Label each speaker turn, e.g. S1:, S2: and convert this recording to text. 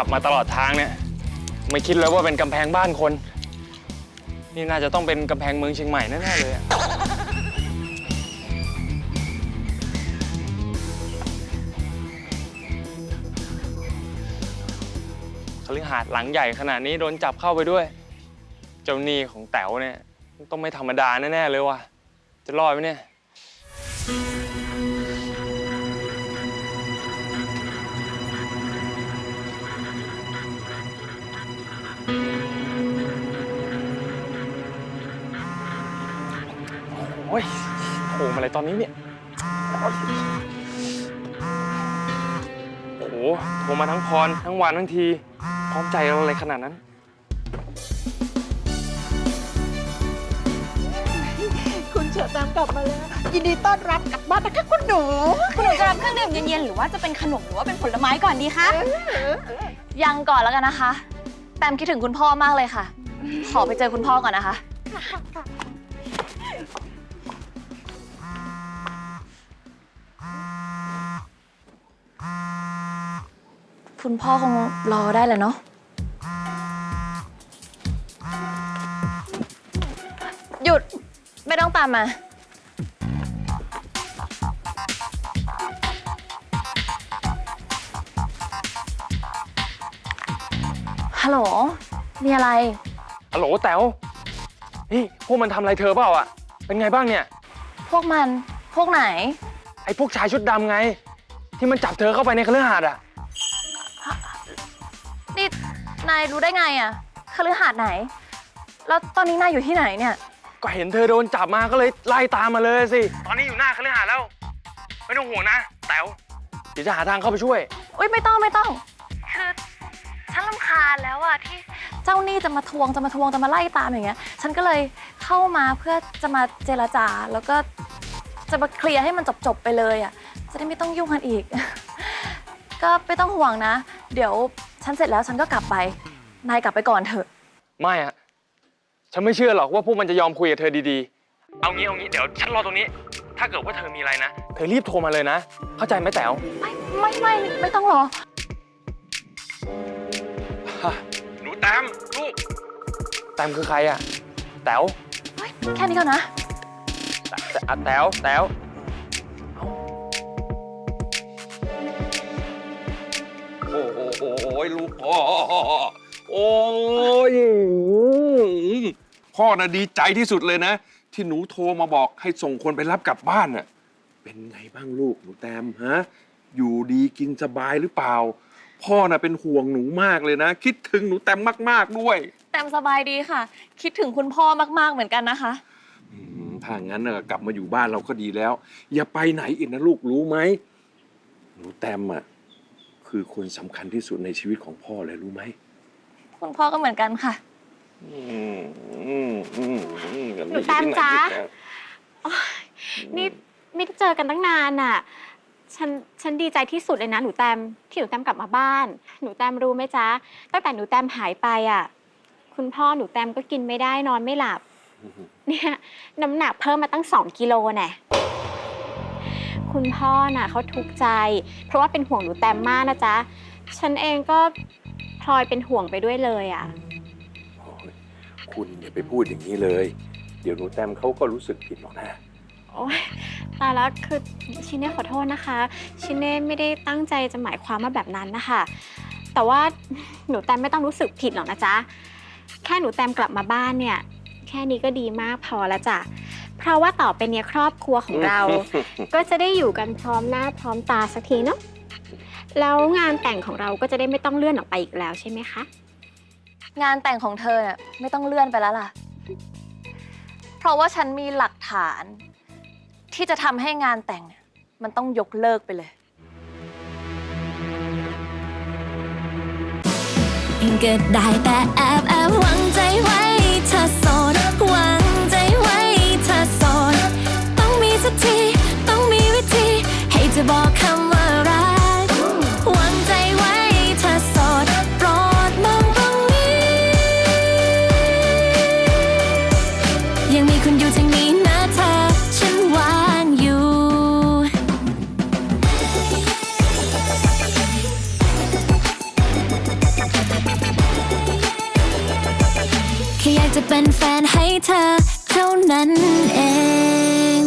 S1: ขับมาตลอดทางเนี่ยไม่คิดเลยว่าเป็นกำแพงบ้านคน นี่น่าจะต้องเป็นกำแพงเมืองเชียงใหม่แน่ๆเลยอะคฤหาสน์หลังใหญ่ขนาดนี้โดนจับเข้าไปด้วย เจ้าหนี้ของแต๋วเนี่ยต้องไม่ธรรมดาแน่ๆเลยว่ะจะรอดไหมเนี่ย ยโผล่มาอะไรตอนนี้เนี่ย โอ้โหโทรมาทั้งพร ทั้งวันทั้งที พร้อมใจเราอะไรขนาดนั้น
S2: คุณเฉิดตามกลับมาแล้ว ยินดีต้อนรับกลับบ้านนะคะคุณหนู
S3: คุณหนูจะรับเครื่องดื่มเย็นๆ หรือว่าจะเป็นขนมหรือว่าเป็นผลไม้ก่อนดีคะ ยังก่อนแล้วกันนะคะ แตมคิดถึงคุณพ่อมากเลยค่ะ ขอไปเจอคุณพ่อก่อนนะคะ คุณพ่อคงรอได้แหละเนาะ หยุด ไม่ต้องตามมา ฮัลโหล มีอะไร
S1: ฮัลโหลแต๋วนี่พวกมันทำอะไรเธอเปล่าอะ เป็นไงบ้างเนี่ย
S3: พวกมัน พวกไหน
S1: ไอ้พวกชายชุดดำไง ที่มันจับเธอเข้าไปในคฤหาสน์อะ
S3: นายรู้ได้ไงอะคฤหาสน์ไหน แล้วตอนนี้นายอยู่ที่ไหนเนี่ย
S1: ก็เห็นเธอโดนจับมาก็เลยไล่ตามมาเลยสิ ตอนนี้อยู่หน้าคฤหาสน์แล้ว ไม่ต้องห่วงนะ แต๋วเดี๋ยวจะหาทางเข้าไปช่วย
S3: อุ้ยไม่ต้องไม่ต้อง คือฉันลำคาญแล้วอะที่เจ้าหนี้จะมาทวงจะมาทวงจะมาไล่ตามอย่างเงี้ย ฉันก็เลยเข้ามาเพื่อจะมาเจรจาแล้วก็จะมาเคลียร์ให้มันจบๆไปเลยอะจะได้ไม่ต้องยุ่งกันอีก ก็ไม่ต้องห่วงนะ เดี๋ยวฉันเสร็จแล้วฉันก็กลับไป นายกลับไปก่อนเถอะ
S1: ไม่อะฉันไม่เชื่อหรอกว่าพวกมันจะยอมคุยกับเธอดีๆ เอางี้เอางี้เดี๋ยวฉันรอตรงนี้ ถ้าเกิดว่าเธอมีอะไรนะ เธอรีบโทรมาเลยนะ เข้าใจไหมแต๋ว
S3: ไม่ไม่ไม่ไม่ต้องรอ
S1: หนูแตมลูกแตมคือใครอะแต๋ว
S3: เฮ้ยแค่นี้ก่อนนะ
S1: แตแต๋วแต๋วเอ้า
S4: โอ้โหโอ้ยลูกพ่อ โอ้ยพ่อน่ะดีใจที่สุดเลยนะ ที่หนูโทรมาบอกให้ส่งคนไปรับกลับบ้านน่ะเป็นไงบ้างลูกหนูแตมฮะ อยู่ดีกินสบายหรือเปล่า พ่อน่ะเป็นห่วงหนูมากเลยนะ คิดถึงหนูแตมมาก ๆ ด้วย
S3: แตมสบายดีค่ะ คิดถึงคุณพ่อมากๆเหมือนกันนะคะ
S4: อืมถ้างั้นน่ะกลับมาอยู่บ้านเราก็ดีแล้ว อย่าไปไหนอีกนะลูกรู้ไหมหนูแตมอะคือคนสำคัญที่สุดในชีวิตของพ่อเลยรู้ไหม
S3: คุณพ่อก็เหมือนกันค่ะ
S4: อืมอืมอืมอืม
S5: หนูแตมจ๊ะ นี่ไม่ได้เจอกันตั้งนานน่ะ ฉัน ฉันดีใจที่สุดเลยนะ หนูแตมที่หนูแตมกลับมาบ้าน หนูแตมรู้ไหมจ๊ะ ตั้งแต่หนูแตมหายไปอะ คุณพ่อหนูแตมก็กินไม่ได้นอนไม่หลับ เนี่ยน้ำหนักเพิ่มมาตั้งสองกิโลแน่คุณพ่อน่ะเขาทุกข์ใจ เพราะว่าเป็นห่วงหนูแตมมากนะจ๊ะ ฉันเองก็ พลอยเป็นห่วงไปด้วยเลยอะ
S4: โอ้ยคุณอย่าไปพูดอย่างนี้เลย เดี๋ยวหนูแตมเขาก็รู้สึกผิดหรอกนะ
S5: โอ๊ยตายแล้วคือชินเน่ขอโทษนะคะ ชินเน่ไม่ได้ตั้งใจจะหมายความว่าแบบนั้นนะคะ แต่ว่าหนูแตมไม่ต้องรู้สึกผิดหรอกนะจ๊ะ แค่หนูแตมกลับมาบ้านเนี่ย แค่นี้ก็ดีมากพอแล้วจ้ะ เพราะว่าต่อไปเนี่ยครอบครัวของเรา ก็จะได้อยู่กันพร้อมหน้าพร้อมตาสักทีเนาะ แล้วงานแต่งของเราก็จะได้ไม่ต้องเลื่อนออกไปอีกแล้วใช่ไหมคะ
S3: งานแต่งของเธอเนี่ยไม่ต้องเลื่อนไปแล้วล่ะ เพราะว่าฉันมีหลักฐาน ที่จะทำให้งานแต่งเนี่ยมันต้องยกเลิกไปเลย
S6: ก็ได้แต่แอบแอบหวังใจไว้เธอโสดหวังใจไว้เธอโสดต้องมีสักที ต้องมีวิธี ให้จะบอกคำ ยังมีคุณอยู่ทางนี้นะเธอ ฉันวางอยู่
S4: แค่อยาก
S3: จะเป็นแฟนให้เธอ เท่านั้นเอง